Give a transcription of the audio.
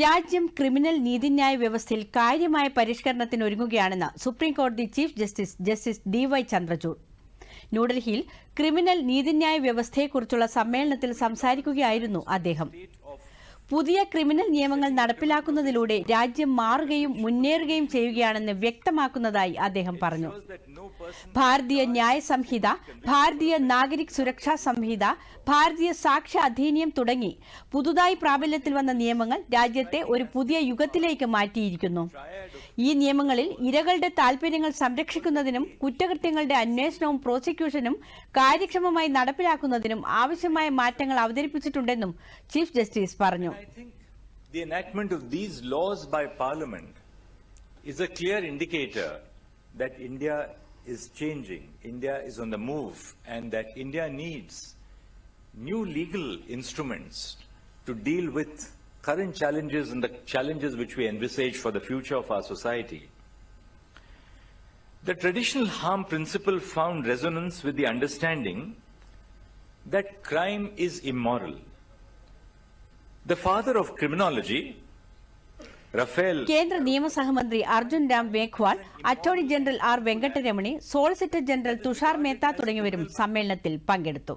രാജ്യം ക്രിമിനൽ നീതിന്യായ വ്യവസ്ഥയിൽ കാര്യമായ പരിഷ്കരണത്തിന് ഒരുങ്ങുകയാണെന്ന് സുപ്രീംകോടതി chief justice justice D Y Chandrachud. ന്യൂഡൽഹിയിൽ ക്രിമിനൽ നീതിന്യായ വ്യവസ്ഥയെക്കുറിച്ചുള്ള സമ്മേളനത്തിൽ സംസാരിക്കുകയായിരുന്നു അദ്ദേഹം. പുതിയ ക്രിമിനൽ നിയമങ്ങൾ നടപ്പിലാക്കുന്നതിലൂടെ രാജ്യം മാറുകയും മുന്നേറുകയും ചെയ്യുകയാണെന്ന് വ്യക്തമാക്കുന്നതായി അദ്ദേഹം പറഞ്ഞു. ഭാരതീയ ന്യായ സംഹിത ഭാരതീയ നാഗരിക് സുരക്ഷാ സംഹിത ഭാരതീയ സാക്ഷ്യ അധിനിയം തുടങ്ങി പുതുതായി പ്രാബല്യത്തിൽ വന്ന നിയമങ്ങൾ രാജ്യത്തെ ഒരു പുതിയ യുഗത്തിലേക്ക് മാറ്റിയിരിക്കുന്നു. ഈ നിയമങ്ങളിൽ ഇരകളുടെ താൽപര്യങ്ങൾ സംരക്ഷിക്കുന്നതിനും കുറ്റകൃത്യങ്ങളുടെ അന്വേഷണവും പ്രോസിക്യൂഷനും കാര്യക്ഷമമായി നടപ്പിലാക്കുന്നതിനും ആവശ്യമായ മാറ്റങ്ങൾ അവതരിപ്പിച്ചിട്ടുണ്ടെന്നും ചീഫ് ജസ്റ്റിസ് പറഞ്ഞു. I think the enactment of these laws by Parliament is a clear indicator that India is changing, India is on the move, and that India needs new legal instruments to deal with current challenges and the challenges which we envisage for the future of our society. The traditional harm principle found resonance with the understanding that crime is immoral. കേന്ദ്ര നിയമസഹമന്ത്രി Arjun Ram Meghwal attorney general R Venkataramani solicitor general Tushar Mehta തുടങ്ങിയവരും സമ്മേളനത്തിൽ പങ്കെടുത്തു.